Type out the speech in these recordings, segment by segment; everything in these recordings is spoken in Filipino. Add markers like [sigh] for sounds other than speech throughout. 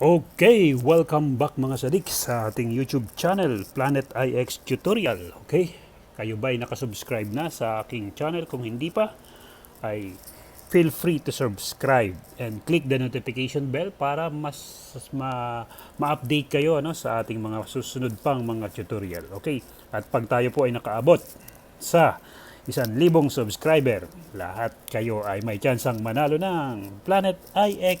Okay, welcome back mga sadik sa ating YouTube channel, Planet IX Tutorial. Okay, kayo ba ay nakasubscribe na sa aking channel? Kung hindi pa, ay feel free to subscribe and click the notification bell para mas ma, ma-update kayo ano, sa ating mga susunod pang mga tutorial. Okay, at pag tayo po ay nakaabot sa isang libong subscriber, lahat kayo ay may tsansang manalo ng Planet IX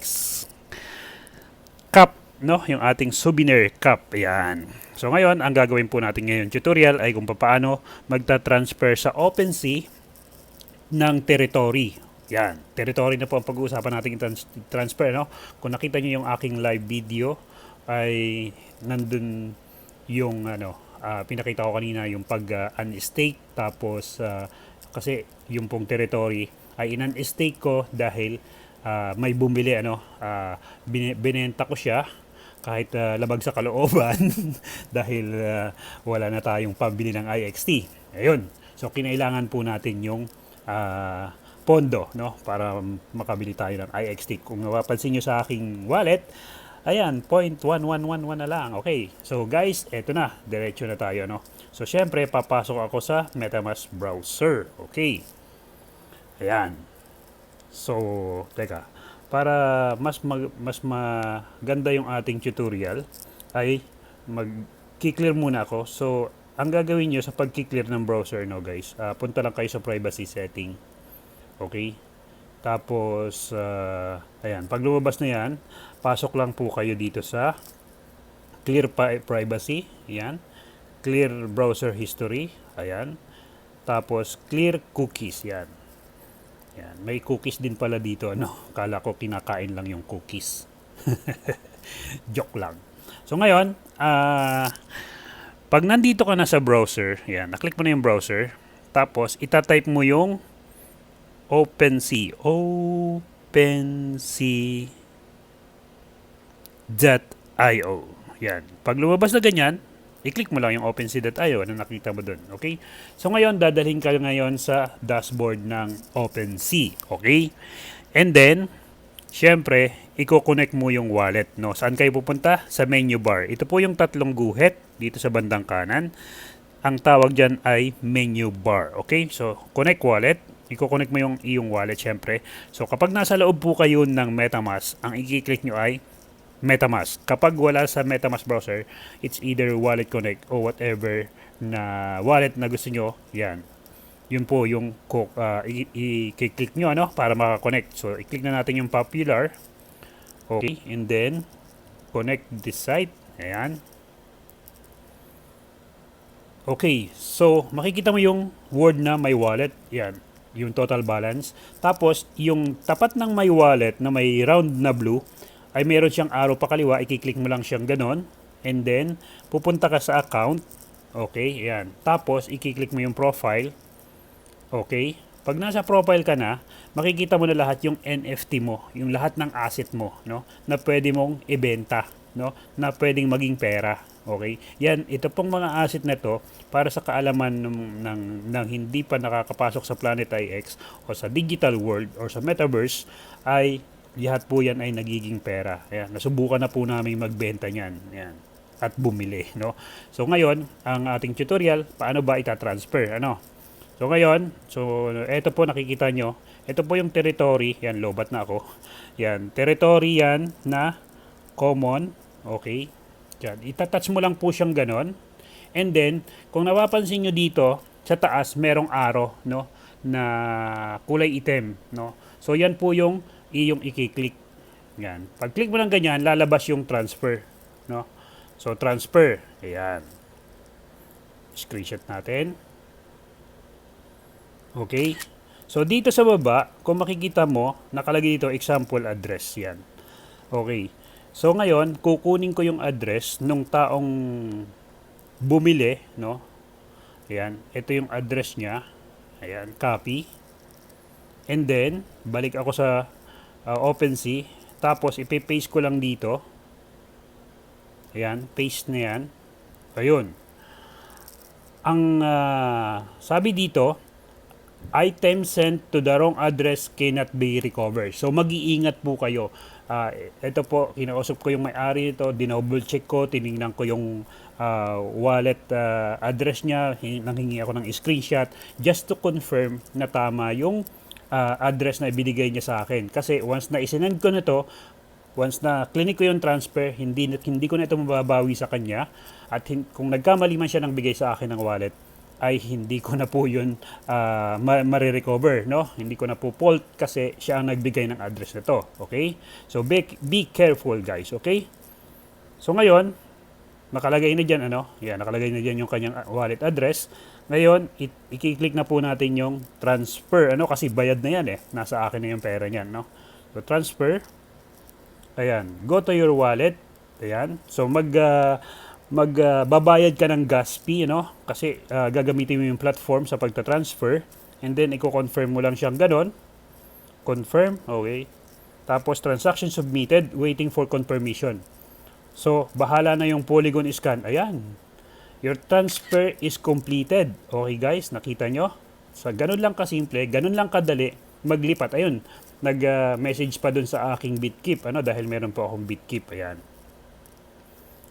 cup, no? Yung ating souvenir cup. Ayan. So ngayon, ang gagawin po natin ngayon tutorial ay kung paano magta-transfer sa OpenSea ng territory. Yan. Territory na po ang pag-uusapan natin trans- transfer, no? Kung nakita niyo yung aking live video ay nandun yung ano, ah, pinakita ko kanina yung pag uh, tapos ah, kasi yung pong territory ay in-unstake ko dahil ah, may bumili ano ah, bine- binenta ko siya kahit ah, labag sa kalooban [laughs] dahil ah, wala na tayong pambili ng IXT. Ayun. So kinailangan po natin yung ah, pondo no para makabili tayo ng IXT. Kung napapansin niyo sa aking wallet, ayan, 0.1111 na lang. Okay. So guys, eto na, diretso na tayo no. So syempre papasok ako sa MetaMask browser. Okay. Ayan. So, teka, para mas mag, mas maganda yung ating tutorial ay mag-clear muna ako. So, ang gagawin nyo sa pag-clear ng browser no guys, ah, punta lang kayo sa privacy setting. Okay? Tapos, ah, ayan, pag lumabas na yan, pasok lang po kayo dito sa clear pri- privacy. Ayan. Clear browser history. Ayan. Tapos, clear cookies. Yan. Yan. May cookies din pala dito. Ano? Kala ko kinakain lang yung cookies. [laughs] Joke lang. So ngayon, ah pag nandito ka na sa browser, yan, naklik mo na yung browser, tapos itatype mo yung OpenSea. OpenSea.io. Yan. Pag lumabas na ganyan, i-click mo lang yung OpenSea.io na nakita mo doon. Okay? So ngayon, dadalhin ka ngayon sa dashboard ng OpenSea. Okay? And then, syempre, i-connect mo yung wallet. No? Saan kayo pupunta? Sa menu bar. Ito po yung tatlong guhit dito sa bandang kanan. Ang tawag dyan ay menu bar. Okay? So, connect wallet. I-connect mo yung iyong wallet syempre. So, kapag nasa loob po kayo ng MetaMask, ang i-click nyo ay MetaMask. Kapag wala sa MetaMask browser, it's either Wallet Connect o whatever na wallet na gusto nyo. Yan. Yun po yung uh, i-click nyo ano, para makakonect. So, i-click na natin yung popular. Okay. And then, connect this site. Ayan. Okay. So, makikita mo yung word na my wallet. Yan. Yung total balance. Tapos, yung tapat ng my wallet na may round na blue, ay meron siyang arrow pa kaliwa, i-click mo lang siyang ganon. And then, pupunta ka sa account. Okay, yan. Tapos, i-click mo yung profile. Okay. Pag nasa profile ka na, makikita mo na lahat yung NFT mo, yung lahat ng asset mo, no? Na pwede mong ibenta, no? Na pwedeng maging pera. Okay? Yan, ito pong mga asset na to para sa kaalaman ng, ng, ng hindi pa nakakapasok sa Planet IX o sa digital world or sa metaverse ay lahat po yan ay nagiging pera. Ayan, nasubukan na po namin magbenta niyan. Ayan, at bumili, no? So ngayon, ang ating tutorial, paano ba ita-transfer, ano? So ngayon, so ito po nakikita nyo, ito po yung territory, yan, lobat na ako. Yan, territory yan na common, okay? Yan, itatouch mo lang po siyang ganon. And then, kung napapansin nyo dito, sa taas, merong arrow, no? Na kulay itim, no? So yan po yung iyong i-click. Yan. Pag click mo ng ganyan, lalabas yung transfer. No? So, transfer. Ayan. Screenshot natin. Okay. So, dito sa baba, kung makikita mo, nakalagay dito example address. Yan. Okay. So, ngayon, kukunin ko yung address nung taong bumili. No? Ayan. Ito yung address niya. Ayan. Copy. And then, balik ako sa uh, OpenSea. Tapos, ipipaste ko lang dito. Ayan, paste na yan. Ayun. Ang uh, sabi dito, item sent to the wrong address cannot be recovered. So, mag-iingat po kayo. Ah, ito po, kinausap ko yung may-ari nito, dinoble check ko, tiningnan ko yung ah, wallet ah, address niya, hin- nanghingi ako ng screenshot just to confirm na tama yung ah, address na ibinigay niya sa akin. Kasi once na isinend ko na to, once na clinic ko yung transfer, hindi hindi ko na ito mababawi sa kanya at hin- kung nagkamali man siya ng bigay sa akin ng wallet, ay hindi ko na po yun ma- marirecover, no? Hindi ko na po fault kasi siya ang nagbigay ng address nito, okay? So be, be careful guys, okay? So ngayon, nakalagay na dyan, ano? Yan, nakalagay na dyan yung kanyang ah, wallet address. Ngayon, i-click na po natin yung transfer, ano? Kasi bayad na yan eh. Nasa akin na yung pera niyan, no? So transfer, ayan, go to your wallet, ayan. So mag, ah, magbabayad ka ng gas fee, no? Kasi ah, gagamitin mo yung platform sa pagta-transfer and then i-confirm mo lang siyang ganon. Confirm, okay. Tapos transaction submitted, waiting for confirmation. So, bahala na yung polygon scan. Ayan. Your transfer is completed. Okay guys, nakita nyo? Sa ganun lang kasimple, ganun lang kadali, maglipat. Ayun, nag-message pa dun sa aking Bitkeep. Ano, dahil meron po akong Bitkeep. Ayan.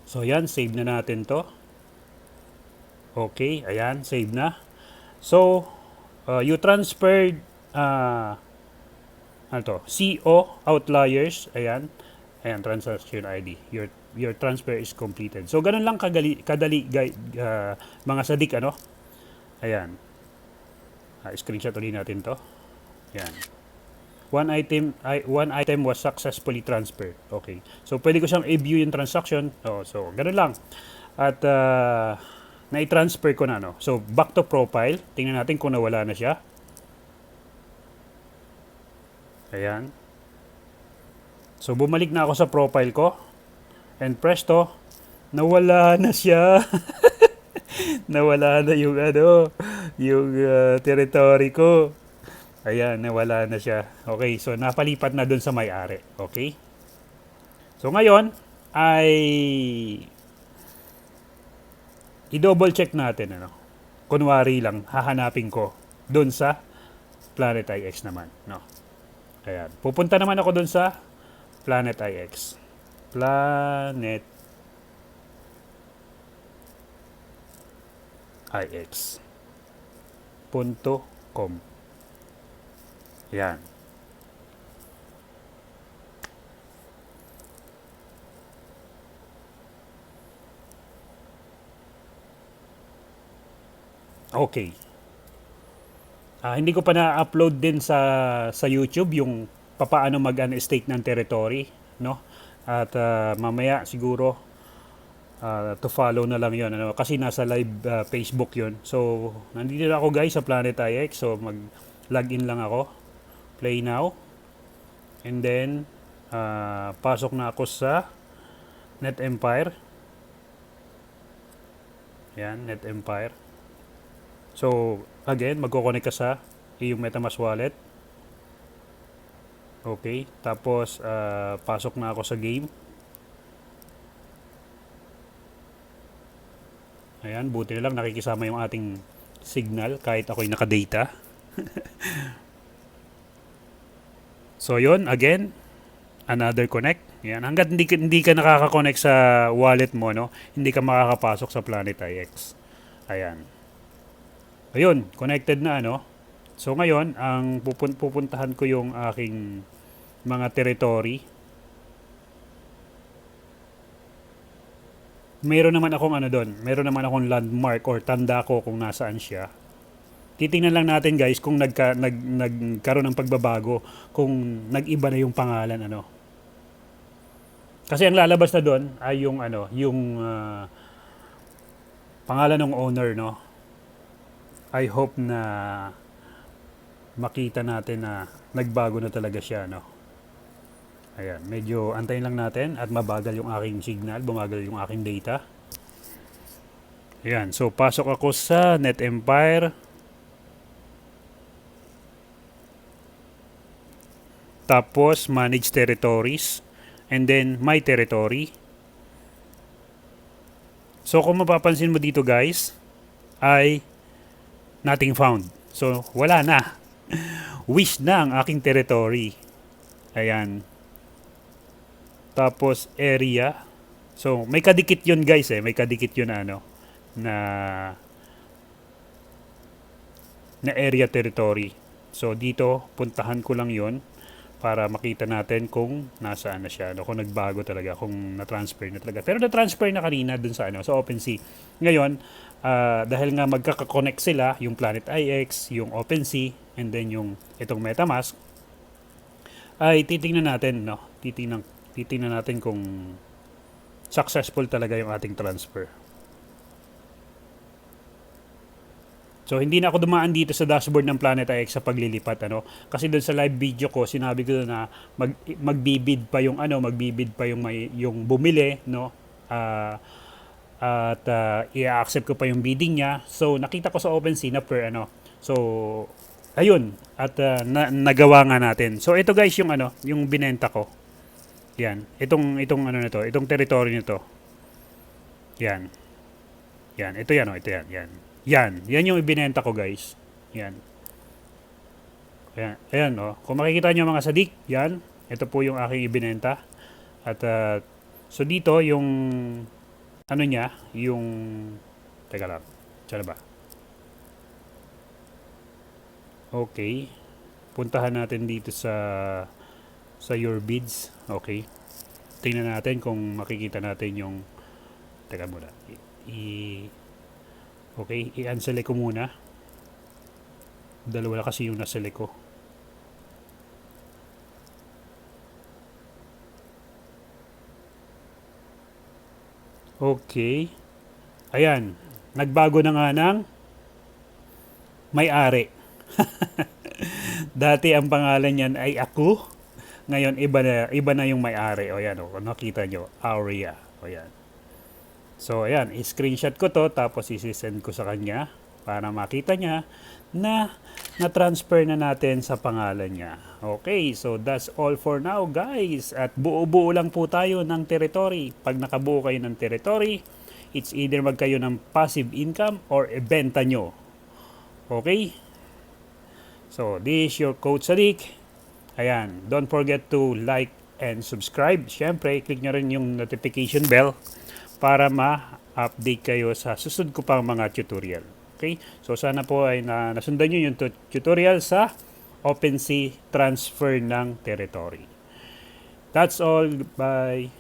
So, yan, save na natin to. Okay, ayan, save na. So, uh, you transferred uh, ano to, CO outliers, ayan. Ayan, transaction ID. Your your transfer is completed. So, ganun lang kagali, kadali, uh, mga sadik, ano? Ayan. Ah, screenshot ulit natin to. Ayan. One item, I, one item was successfully transferred. Okay. So, pwede ko siyang i-view yung transaction. Oh, so, ganun lang. At, uh, na-transfer ko na, no? So, back to profile. Tingnan natin kung nawala na siya. Ayan. So, bumalik na ako sa profile ko. And presto, nawala na siya. [laughs] nawala na yung ano, yung uh, territory ko. Ayan, nawala na siya. Okay, so napalipat na dun sa may-ari. Okay? So ngayon, ay i-double check natin ano. Kunwari lang hahanapin ko dun sa Planet IX naman, no. Ayan. Pupunta naman ako dun sa Planet IX. Planet IX punto com. Yan. Okay. Ah, hindi ko pa na-upload din sa sa YouTube yung papaano mag-stake ng territory, no? At ah, mamaya siguro ah, to follow na lang 'yon ano kasi nasa live ah, Facebook 'yon. So, nandito na ako guys sa Planet IX. So, mag-login lang ako. Play now. And then ah, pasok na ako sa Net Empire. Yan, Net Empire. So, again, magko-connect ka sa iyong MetaMask wallet. Okay, tapos ah, pasok na ako sa game. Ayan, buti na lang nakikisama yung ating signal kahit ako'y naka-data. [laughs] so, yun, again, another connect. Yan, hanggat hindi, hindi ka nakaka-connect sa wallet mo, no, hindi ka makakapasok sa Planet IX. Ayan. Ayun, connected na ano. So ngayon, ang pupun- pupuntahan ko yung aking mga territory. Meron naman akong ano doon, meron naman akong landmark or tanda ko kung nasaan siya. Titingnan lang natin guys kung nagka, nag, nagkaroon ng pagbabago, kung nag-iba na yung pangalan ano. Kasi ang lalabas na doon ay yung ano, yung ah, pangalan ng owner no. I hope na makita natin na nagbago na talaga siya, no? Ayan, medyo antayin lang natin at mabagal yung aking signal, bumagal yung aking data. Ayan, so pasok ako sa Net Empire. Tapos manage territories and then my territory. So kung mapapansin mo dito guys, ay nothing found. So, wala na. [laughs] Wish na ang aking territory. Ayan. Tapos area. So, may kadikit yun guys eh. May kadikit yun ano. Na na area territory. So, dito, puntahan ko lang yon para makita natin kung nasaan na siya, no? kung nagbago talaga, kung na-transfer na talaga. Pero na-transfer na kanina dun sa, ano, sa OpenSea. Ngayon, ah, dahil nga magkaka-connect sila, yung Planet IX, yung OpenSea, and then yung itong MetaMask, ay titingnan natin, no? Titingnan, titingnan natin kung successful talaga yung ating transfer. So hindi na ako dumaan dito sa dashboard ng Planet IX sa paglilipat ano kasi doon sa live video ko sinabi ko na mag magbibid pa yung ano magbibid pa yung may yung bumili no Ah, at ah, i-accept ko pa yung bidding niya. So nakita ko sa OpenSea na per ano. So ayun at ah, na, nagawa nga natin. So ito guys yung ano yung binenta ko. Yan. Itong itong ano nito, itong territory nito. Yan. Yan, ito yan oh, ito yan, yan. Yan, yan yung ibinenta ko guys. Yan. Ayan, ayan oh. Kung makikita nyo mga sadik, yan. Ito po yung aking ibinenta. At ah, so dito yung ano niya, yung teka lang. Na ba? Okay. Puntahan natin dito sa sa your bids. Okay. Tingnan natin kung makikita natin yung teka muna. I, i- Okay, i-unselect ko muna. Dalawa kasi yung naselect ko. Okay. Ayan. Nagbago na nga ng may-ari. [laughs] Dati ang pangalan niyan ay ako. Ngayon iba na iba na yung may-ari. O yan o, nakita nyo, Aurea. O yan. So ayan, i-screenshot ko to tapos i-send ko sa kanya para makita niya na na-transfer na natin sa pangalan niya. Okay, so that's all for now guys. At buo-buo lang po tayo ng territory. Pag nakabuo kayo ng territory, it's either magkayo ng passive income or ibenta nyo. Okay? So, this is your Coach Sadiq. Ayan, don't forget to like and subscribe. Siyempre, click nyo rin yung notification bell para ma-update kayo sa susunod ko pang mga tutorial. Okay? So sana po ay na, nasundan nyo yung tu- tutorial sa OpenSea transfer ng territory. That's all. Bye.